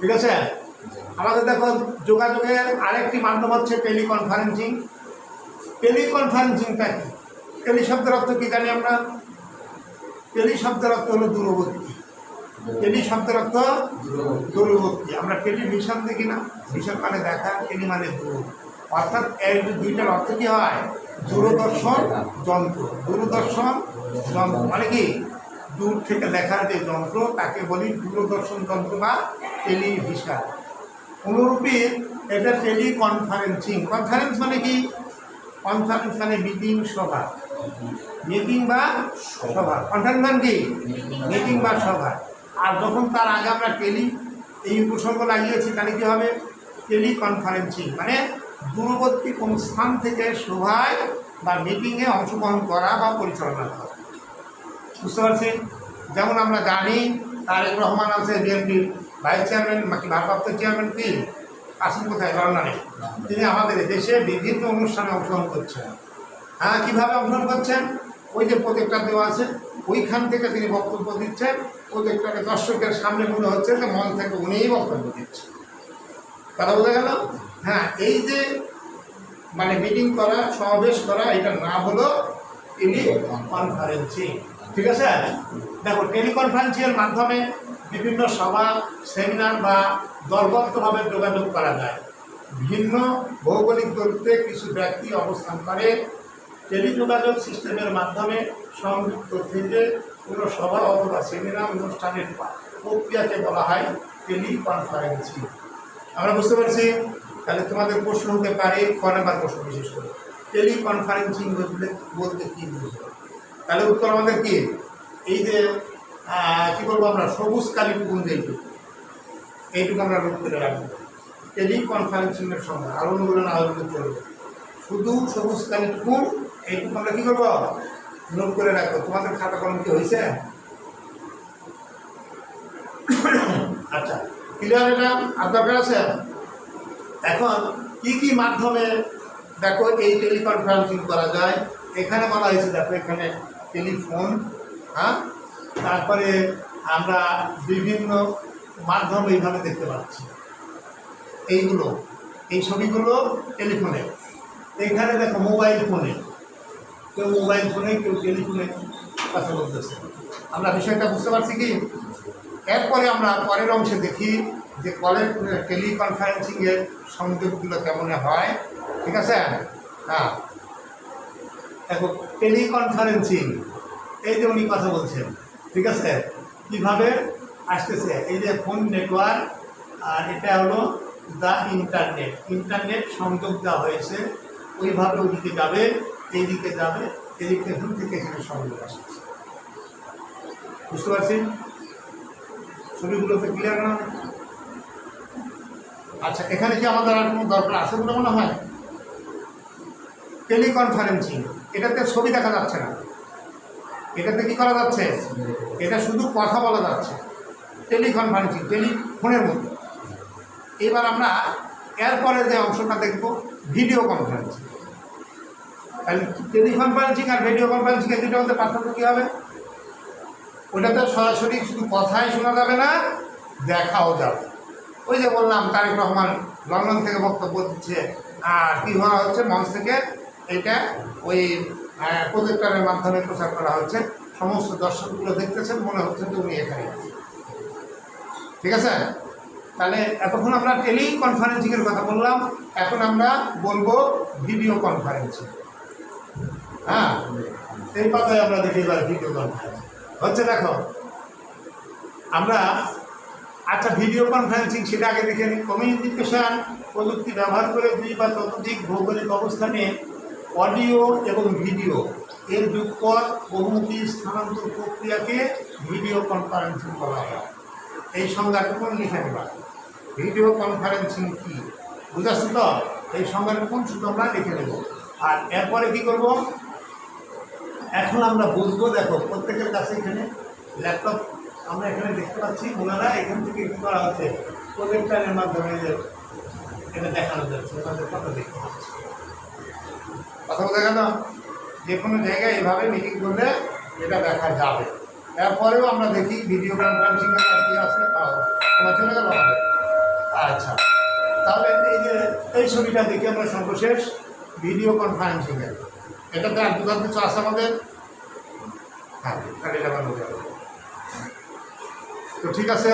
ঠিক আছে? আমাদের দেখো যোগাযোগের আরেকটি মাধ্যম হচ্ছে টেলিকনফারেন্সিং। টেলিকনফারেন্সিংটা কি? টেলি শব্দের অর্থ কি জানি আমরা? টেলি শব্দের অর্থ হলো দূরবর্তী। টেলি শব্দের অর্থ দূরবর্তী। আমরা টেলিভিশন দেখি না, ভিশন মানে দেখা, টেলি মানে দূর। অর্থাৎ এর দুইটার অর্থ কি হয়? দূরদর্শন, যন্ত্র। দূরদর্শন, যন্ত্র। মানে কি? দূর থেকে দেখার যে যন্ত্র, তাকে বলি দূরদর্শন যন্ত্র বা টেলিভিশন। অনুরূপী এটা টেলিকনফারেন্সিং। কনফারেন্স মানে কি? কনফারেন্স মানে মিটিং, সভা। মিটিং বা সভা। কনফারেন্স মানে কি? মিটিং বা সভা। আর যখন তার আগে আমরা টেলি, এই উপসর্গ লাগিয়েছি, তাহলে কী হবে? টেলি কনফারেন্সিং মানে দূরবর্তী কোন স্থান থেকে সভায় বা মিটিংয়ে অংশগ্রহণ করা বা পরিচালনা করা। বুঝতে পারছি যেমন আমরা জানি তারেক রহমান আছে বিএনপির ভাইস চেয়ারম্যান কি ভারপ্রাপ্ত চেয়ারম্যান কি? আসেন কোথায়? লন্ডনে তিনি আমাদের দেশে বিভিন্ন অনুষ্ঠানে অংশগ্রহণ করছেন। হ্যাঁ কীভাবে অংশগ্রহণ করছেন? ওই যে প্রত্যেকটা দেওয়া আছে, ওইখান থেকে তিনি বক্তব্য দিচ্ছেন। প্রত্যেকটাকে দর্শকের সামনে মনে হচ্ছে যে মন থেকে উনিই বক্তব্য দিচ্ছেন। কথা বোঝা গেল? হ্যাঁ এই যে মানে মিটিং করা, সমাবেশ করা, এটা না হলো টেলি কনফারেন্সিং ঠিক আছে? দেখো টেলিকনফারেন্সিংয়ের মাধ্যমে বিভিন্ন সভা সেমিনার বা দলবদ্ধভাবে যোগাযোগ করা যায়। ভিন্ন ভৌগোলিক দূরত্বে কিছু ব্যক্তি অবস্থান করে। টেলিযোগাযোগ সিস্টেমের মাধ্যমে সংযুক্ত থেকে কোনো সভা অথবা সেমিনার অনুষ্ঠানের প্রক্রিয়াকে বলা হয় টেলিকনফারেন্সিং আমরা বুঝতে পারছি? তাহলে তোমাদের প্রশ্ন হতে পারে, ক নাম্বার প্রশ্ন বিশেষ করে। টেলিকনফারেন্সিং বলতে কী বুঝব? তাহলে উত্তর আমাদের কি? এই যে কি বলব আমরা, সবুজ কালী কালীপুকুন যেইটুকু এইটুকু। আমরা নোট করে রাখব। টেলিকনফারেন্সিংয়ের সময় আরও অন্যগুলো না হলে চলবে শুধু সবুজ কালীপুকুন এইটুকু আমরা কী করব? নোট করে রাখব। তোমাদের খাতা কলম কি হয়েছে? আচ্ছা ক্লিয়ার এটা আর দরকার আছে? এখন কি কি মাধ্যমে দেখো এই টেলিকনফারেন্সিং করা যায়? এখানে বলা হয়েছে, দেখো এখানে টেলিফোন হ্যাঁ? তারপরে আমরা বিভিন্ন মাধ্যম এইভাবে দেখতে পাচ্ছি। এইগুলো, এই ছবিগুলো টেলিফোনে। এখানে দেখো মোবাইল ফোনে। কেউ মোবাইল ফোনে, কেউ টেলিফোনে কথা বলতেছে। আমরা বিষয়টা বুঝতে পারছি কি? এরপরে আমরা পরের অংশে দেখি যে কলের, টেলিকনফারেন্সিংয়ের সংযোগগুলো কেমন হয়। ঠিক আছে? হ্যাঁ। দেখো টেলিকনফারেন্সিং এই যে উনি কথা বলছেন, ঠিক আছে? কীভাবে আসতেছে? এই যে ফোন নেটওয়ার্ক আর এটা হলো দ্য ইন্টারনেট ইন্টারনেট সংযোগ দেওয়া হয়েছে, ওইভাবে ওইদিকে যাবে, এইদিকে যাবে, এদিকে এখান থেকে এখানে সংযোগ আসতেছে বুঝতে পারছি ছবিগুলোতে ক্লিয়ার না? আচ্ছা এখানে কি আমাদের আর কোনো দরকার আছে বলে মনে হয়? টেলিকনফারেন্সিং এটাতে ছবি দেখা যাচ্ছে না। এটাতে কি করা যাচ্ছে? এটা শুধু কথা বলা যাচ্ছে। টেলিকনফারেন্সিং টেলিফোনের মধ্যে। এবার আমরা এরপরে যে অংশটা দেখব, ভিডিও কনফারেন্সিং তাহলে টেলিকনফারেন্সিং আর ভিডিও কনফারেন্সিং এর দুটোর মধ্যে পার্থক্য কী হবে? ওটাতে সরাসরি শুধু কথাই শোনা যাবে না, দেখাও যাবে। ওই যে বললাম, তারেক রহমান লন্ডন থেকে বক্তব্য দিচ্ছে, আর কী হওয়া হচ্ছে মঞ্চ থেকে এটা ওই প্রজেক্টরের মাধ্যমে প্রচার করা হচ্ছে। সমস্ত দর্শকগুলো দেখতেছেন, মনে হচ্ছে যে উনি এখানে। ঠিক আছে? তাহলে এতক্ষণ আমরা টেলি কনফারেন্সিংয়ের কথা বললাম। এখন আমরা বলব ভিডিও কনফারেন্সিং। হ্যাঁ? এই পাতায় আমরা দেখি এবার ভিডিও কনফারেন্স। হচ্ছে দেখো, আমরা আচ্ছা ভিডিও কনফারেন্সিং সেটা আগে দেখে নিই। কমিউনিকেশন, প্রযুক্তি ব্যবহার করে দুই বা ততোধিক ভৌগোলিক অবস্থানে অডিও এবং ভিডিও। এর যুগপথ বহুমুখী স্থানান্তর প্রক্রিয়াকে ভিডিও কনফারেন্সিং বলা হয়। এই সংজ্ঞাটুকু লিখে নেবা। ভিডিও কনফারেন্সিং কি? বুঝাচ্ছি তো? এই সংজ্ঞাটুকুন শুধু আমরা লিখে নেব। আর এরপরে কি করব? এখন আমরা বুঝব, দেখো, প্রত্যেকের কাছে এখানে ল্যাপটপ আমরা এখানে দেখতে পাচ্ছি, ওনারা এখান থেকে কী করা হচ্ছে? প্রজেক্টারের মাধ্যমে এটা দেখানো যাচ্ছে, ওনাদের কথা দেখতে পাচ্ছি। কথা বোঝা গেল যে কোনো জায়গায় এভাবে মিটিং করলে এটা দেখা যাবে। এরপরেও আমরা দেখি ভিডিও কনফারেন্সিং আর কি তাও তোমার চলে গেল আচ্ছা তাহলে এই যে, এই ছবিটা দেখি আমরা সর্বশেষ ভিডিও কনফারেন্সিং এর এটাতে আর দুধার কিছু আছে আমাদের? হ্যাঁ এটা তো ঠিক আছে